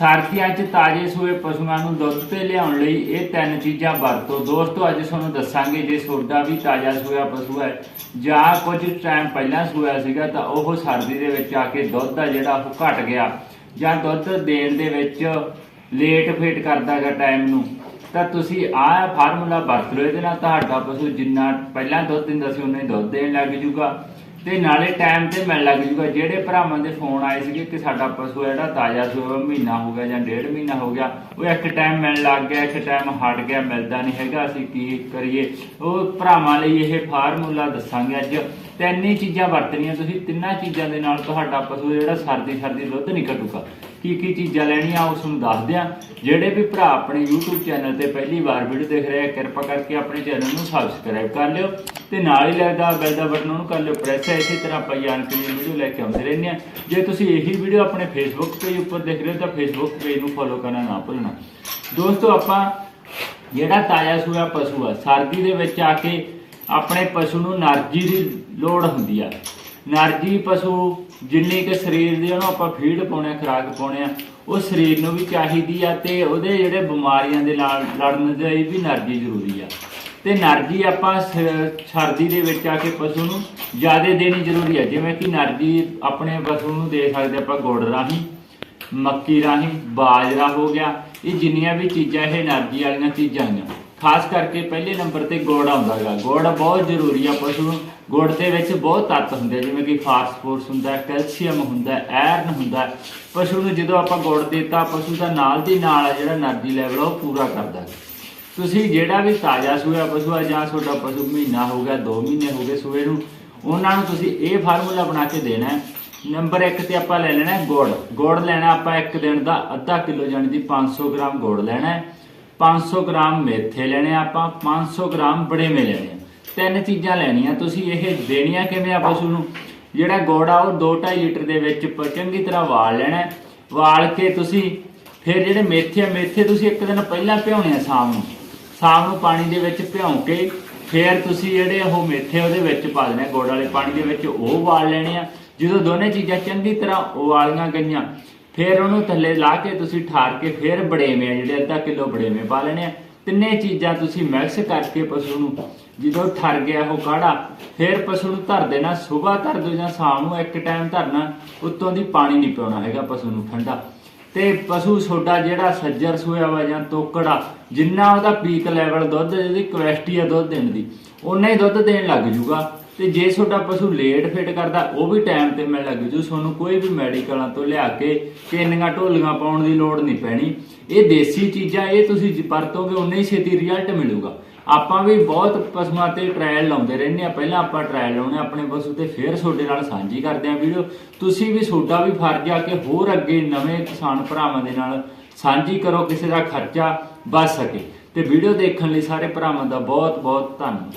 ਸਰਦੀਆਂ 'ਚ ਤਾਜ਼ੇ ਸੂਏ ਪਸ਼ੂਆਂ ਨੂੰ ਦੁੱਧ ਤੇ ਲਿਆਉਣ ਲਈ ਇਹ ਤਿੰਨ ਚੀਜ਼ਾਂ ਵਰਤੋ। ਦੋਸਤੋ, ਅੱਜ ਤੁਹਾਨੂੰ ਦੱਸਾਂਗੇ ਜੇ ਤੁਹਾਡਾ ਵੀ ਤਾਜ਼ਾ ਸੂਆ ਪਸ਼ੂ ਹੈ ਜਾਂ ਕੁਝ ਟਾਈਮ ਪਹਿਲਾਂ ਸੂਆ ਸੀਗਾ ਤਾਂ ਉਹ ਸਰਦੀ ਦੇ ਵਿੱਚ ਆ ਕੇ ਦੁੱਧ ਆ ਜਿਹੜਾ ਉਹ ਘਟ ਗਿਆ ਜਾਂ ਦੁੱਧ ਦੇਣ ਦੇ ਵਿੱਚ ਲੇਟ ਫੇਟ ਕਰਦਾਗਾ ਟਾਈਮ ਨੂੰ। ਤਾਂ ਤੁਸੀਂ ਆਹ ਫਾਰਮੂਲਾ ਵਰਤ ਲਓ। ਇਹਦੇ ਨਾਲ ਤੁਹਾਡਾ ਪਸ਼ੂ ਜਿੰਨਾ ਪਹਿਲਾਂ ਦੁੱਧ ਦਿੰਦਾ ਸੀ ਉਹਨੇ ਦੁੱਧ ਦੇਣ ਲੱਗ ਜੂਗਾ। ਤੇ ਨਾਲੇ ਟਾਈਮ ਤੇ ਮਿਲਣ ਲੱਗ ਜੂਗਾ। ਜਿਹੜੇ ਭਰਾਵਾਂ ਦੇ ਫੋਨ ਆਏ ਸੀਗੇ ਕਿ ਸਾਡਾ ਪਸ਼ੂ ਹੈ ਜਿਹੜਾ, ਤਾਜ਼ਾ ਸੂਆ ਮਹੀਨਾ ਹੋ ਗਿਆ ਜਾਂ ਡੇਢ ਮਹੀਨਾ ਹੋ ਗਿਆ। ਉਹ ਇੱਕ ਟਾਈਮ ਮਿਲਣ ਲੱਗ ਗਿਆ, ਇੱਕ ਟਾਈਮ ਹਟ ਗਿਆ, ਮਿਲਦਾ ਨਹੀਂ ਹੈਗਾ। ਅਸੀਂ ਕੀ ਕਰੀਏ? ਉਹ ਭਰਾਵਾਂ ਲਈ ਇਹ ਫਾਰਮੂਲਾ ਦੱਸਾਂਗੇ ਅੱਜ। ਤਿੰਨ ਹੀ ਚੀਜ਼ਾਂ ਵਰਤਣੀਆਂ ਤੁਸੀਂ, ਤਿੰਨਾਂ ਚੀਜ਼ਾਂ ਦੇ ਨਾਲ ਤੁਹਾਡਾ ਪਸ਼ੂ ਜਿਹੜਾ ਸਰਦੀ ਸਰਦੀ ਦੁੱਧ ਨਹੀਂ ਘਟੂਗਾ ਕੀ ਕੀ ਚੀਜ਼ਾਂ ਲੈਣੀਆਂ ਉਸ ਨੂੰ ਦੱਸ ਦਿਆਂ ਜਿਹੜੇ ਵੀ ਭਰਾ ਆਪਣੇ YouTube ਚੈਨਲ ਤੇ ਪਹਿਲੀ ਵਾਰ ਵੀਡੀਓ ਦੇਖ ਰਹੇ ਆ, ਕਿਰਪਾ ਕਰਕੇ ਆਪਣੇ ਚੈਨਲ ਨੂੰ ਸਬਸਕ੍ਰਾਈਬ ਕਰ ਲਿਓ ਤੇ ਨਾਲ ਹੀ ਲੱਗਦਾ ਬੈਲ ਦਾ ਬਟਨ ਉਹਨੂੰ ਕਰ ਲਿਓ ਪ੍ਰੈਸ ਹੈ। ਇਸੇ ਤਰ੍ਹਾਂ ਆਪਾਂ ਜਾਣਕਾਰੀ ਦੀ ਵੀਡੀਓ ਲੈ ਕੇ ਆਉਂਦੇ ਰਹਿੰਦੇ ਆ ਜੇ ਤੁਸੀਂ ਇਹੀ ਵੀਡੀਓ ਆਪਣੇ Facebook ਪੇਜ ਉੱਪਰ ਦੇਖ ਰਹੇ ਹੋ, ਤਾਂ Facebook ਪੇਜ ਨੂੰ ਫੋਲੋ ਕਰਨਾ ਨਾ ਭੁੱਲਣਾ। ਦੋਸਤੋ, ਆਪਾਂ ਜਿਹੜਾ ਤਾਜ਼ਾ ਸੂਆ ਪਸ਼ੂ ਆ, ਸਰਦੀ ਦੇ ਵਿੱਚ ਆ ਕੇ ਆਪਣੇ ਪਸ਼ੂ ਨੂੰ એનર્ਜੀ ਦੀ ਲੋੜ ਹੁੰਦੀ ਆ। ਨਰਜੀ ਪਸ਼ੂ ਜਿੰਨੀ ਕਿ ਸਰੀਰ ਦੀ ਉਹਨੂੰ ਆਪਾਂ ਫੀਡ ਪਾਉਣੇ ਖੁਰਾਕ ਪਾਉਣੇ ਆ, ਉਹ ਸਰੀਰ ਨੂੰ ਵੀ ਚਾਹੀਦੀ ਆ ਤੇ ਉਹਦੇ ਜਿਹੜੇ ਬਿਮਾਰੀਆਂ ਦੇ ਨਾਲ ਲੜਨ ਲਈ ਵੀ ਨਰਜੀ ਜ਼ਰੂਰੀ ਆ। ਤੇ ਨਰਜੀ ਆਪਾਂ ਸਰਦੀ ਦੇ ਵਿੱਚ ਆ ਕੇ ਪਸ਼ੂ ਨੂੰ ਜ਼ਿਆਦਾ ਦੇਣੀ ਜ਼ਰੂਰੀ ਆ, ਜਿਵੇਂ ਕਿ ਨਰਜੀ ਆਪਣੇ ਪਸ਼ੂ ਨੂੰ ਦੇ ਸਕਦੇ ਆਪਾਂ ਗੁੜ ਰਾਹੀਂ, ਮੱਕੀ ਰਾਹੀਂ, ਬਾਜਰਾ ਹੋ ਗਿਆ, ਇਹ ਜਿੰਨੀਆਂ ਵੀ ਚੀਜ਼ਾਂ, ਇਹ ਨਰਜੀ ਵਾਲੀਆਂ ਚੀਜ਼ਾਂ ਆ। ਖਾਸ ਕਰਕੇ ਪਹਿਲੇ ਨੰਬਰ ਤੇ ਗੁੜ ਆਉਂਦਾਗਾ ਗੁੜ ਬਹੁਤ ਜ਼ਰੂਰੀ ਆ ਪਸ਼ੂ ਨੂੰ। ਗੁੜ ਦੇ ਵਿੱਚ ਬਹੁਤ ਤੱਤ ਹੁੰਦੇ ਜਿਵੇਂ ਕਿ ਫਾਸਫੋਰਸ ਹੁੰਦਾ, ਕੈਲਸ਼ੀਅਮ ਹੁੰਦਾ ਆਇਰਨ ਹੁੰਦਾ। ਪਸ਼ੂ ਨੂੰ ਜਦੋਂ ਆਪਾਂ ਗੁੜ ਦਿੱਤਾ, ਪਸ਼ੂ ਦਾ ਨਾਲ ਦੀ ਨਾਲ ਜਿਹੜਾ એનર્ਜੀ ਲੈਵਲ ਉਹ ਪੂਰਾ ਕਰਦਾ ਤੁਸੀਂ ਜਿਹੜਾ ਵੀ ਤਾਜ਼ਾ ਸੂਆ ਪਸ਼ੂ ਆ ਜਾਂ ਤੁਹਾਡਾ ਪਸ਼ੂ ਮਹੀਨਾ ਹੋ ਗਿਆ 2 ਮਹੀਨੇ ਹੋ ਗਏ ਸੂਏ ਨੂੰ, ਉਹਨਾਂ ਨੂੰ ਤੁਸੀਂ ਇਹ ਫਾਰਮੂਲਾ ਬਣਾ ਕੇ ਦੇਣਾ ਨੰਬਰ 1 ਤੇ ਆਪਾਂ ਲੈ ਲੈਣਾ ਗੁੜ। ਗੁੜ ਲੈਣਾ ਆਪਾਂ ਇੱਕ ਦਿਨ ਦਾ ਅੱਧਾ ਕਿਲੋ ਜਾਨੀ ਦੀ 500 ਗ੍ਰਾਮ ਗੁੜ ਲੈਣਾ 500 ਗ੍ਰਾਮ ਮੇਥੇ ਲੈਣੇ ਆਪਾਂ 500 ਗ੍ਰਾਮ ਬੜੇਵੇਂ ਲੈਣੇ ਤਿੰਨ ਚੀਜ਼ਾਂ ਲੈਣੀਆਂ, ਤੁਸੀਂ ਇਹ ਦੇਣੀਆਂ ਕਿਵੇਂ ਆ ਪਸ਼ੂ ਨੂੰ? ਜਿਹੜਾ ਗੁੜ ਆ ਉਹ 2.5 ਲੀਟਰ ਦੇ ਵਿੱਚ ਚੰਗੀ ਤਰ੍ਹਾਂ ਵਾਲ ਲੈਣਾ ਵਾਲ ਕੇ ਤੁਸੀਂ ਫਿਰ ਜਿਹੜੇ ਮੇਥੇ ਆ, ਮੇਥੇ ਤੁਸੀਂ ਇੱਕ ਦਿਨ ਪਹਿਲਾਂ ਭਿਉਣੇ ਆ ਸ਼ਾਮ ਨੂੰ। ਸ਼ਾਮ ਨੂੰ ਪਾਣੀ ਦੇ ਵਿੱਚ ਭਿਉਂ ਕੇ ਫਿਰ ਤੁਸੀਂ ਜਿਹੜੇ ਉਹ ਮੇਥੇ ਉਹਦੇ ਵਿੱਚ ਪਾ ਦੇਣੇ ਗੁੜ ਵਾਲੇ ਪਾਣੀ ਦੇ ਵਿੱਚ ਉਹ ਵਾਲ ਲੈਣੇ ਆ। ਜਦੋਂ ਦੋਨੇ ਚੀਜ਼ਾਂ ਚੰਗੀ ਤਰ੍ਹਾਂ ਉਬਾਲੀਆਂ ਗਈਆਂ, ਫਿਰ ਉਹਨੂੰ ਥੱਲੇ ਲਾ ਕੇ ਤੁਸੀਂ ਠਾਰ ਕੇ ਫਿਰ ਬੜੇਵੇਂ ਜਿਹੜੇ ਅੱਧਾ ਕਿਲੋ ਬੜੇਵੇਂ ਪਾ ਲੈਣੇ ਆ। ਤਿੰਨੇ ਚੀਜ਼ਾਂ ਤੁਸੀਂ ਮਿਕਸ ਕਰਕੇ ਪਸ਼ੂ ਨੂੰ ਜਦੋਂ ਠਰ ਗਿਆ ਉਹ ਕਾੜਾ, ਫਿਰ ਪਸ਼ੂ ਨੂੰ ਧਰ ਦੇਣਾ, ਸਵੇਰ ਧਰ ਦਿਓ ਜਾਂ ਸ਼ਾਮ ਨੂੰ ਇੱਕ ਟਾਈਮ ਧਰਨਾ, ਉੱਤੋਂ ਦੀ ਪਾਣੀ ਨਹੀਂ ਪਿਉਣਾ ਹੈਗਾ ਪਸ਼ੂ ਨੂੰ ਠੰਡਾ। ਤੇ ਪਸ਼ੂ ਛੋਡਾ ਜਿਹੜਾ ਸੱਜਰ ਸੋਇਆ ਵਾ ਜਾਂ ਤੋਕੜਾ, ਜਿੰਨਾ ਉਹਦਾ ਪੀਕ ਲੈਵਲ ਦੁੱਧ, ਜਿਹਦੀ ਕੁਐਸਟੀ ਆ ਦੁੱਧ ਦੇਣ ਦੀ ਉਨਾ ਹੀ ਦੁੱਧ ਦੇਣ ਲੱਗ ਜੂਗਾ। ਤੇ ਜੇ ਤੁਹਾਡਾ ਪਸ਼ੂ ਲੇਟ ਫਿਟ ਕਰਦਾ, ਉਹ ਵੀ ਟਾਈਮ ਤੇ ਮਿਲ ਲੱਗ ਜੂ। ਤੁਹਾਨੂੰ ਕੋਈ ਵੀ ਮੈਡੀਕਲਾਂ ਤੋਂ ਲਿਆ ਕੇ ਕਿੰਨੀਆਂ ਢੋਲੀਆਂ ਪਾਉਣ ਦੀ ਲੋੜ ਨਹੀਂ ਪੈਣੀ। ਇਹ ਦੇਸੀ ਚੀਜ਼ਾਂ, ਇਹ ਤੁਸੀਂ ਜੇ ਵਰਤੋਗੇ ਉਨਾ ਹੀ ਛੇਤੀ ਰਿਜ਼ਲਟ ਮਿਲੂਗਾ। ਆਪਾਂ ਵੀ ਬਹੁਤ ਪਸ਼ੂਆਂ ਤੇ ਟ੍ਰਾਇਲ ਲਾਉਂਦੇ ਰਹਿੰਦੇ ਆ ਪਹਿਲਾਂ ਆਪਾਂ ਟ੍ਰਾਇਲ ਲਾਉਣੇ ਆਪਣੇ ਪਸ਼ੂ ਤੇ ਫਿਰ ਤੁਹਾਡੇ ਨਾਲ ਸਾਂਝੀ ਕਰਦੇ ਆ ਵੀਡੀਓ। ਤੁਸੀਂ ਵੀ ਤੁਹਾਡਾ ਵੀ ਫਰਜ਼ ਆ ਕਿ ਹੋਰ ਅੱਗੇ ਨਵੇਂ ਕਿਸਾਨ ਭਰਾਵਾਂ ਦੇ ਨਾਲ ਸਾਂਝੀ ਕਰੋ, ਕਿਸੇ ਦਾ ਖਰਚਾ ਬਚ ਸਕੇ। ਤੇ ਵੀਡੀਓ ਦੇਖਣ ਲਈ ਸਾਰੇ ਭਰਾਵਾਂ ਦਾ ਬਹੁਤ ਬਹੁਤ ਧੰਨਵਾਦ।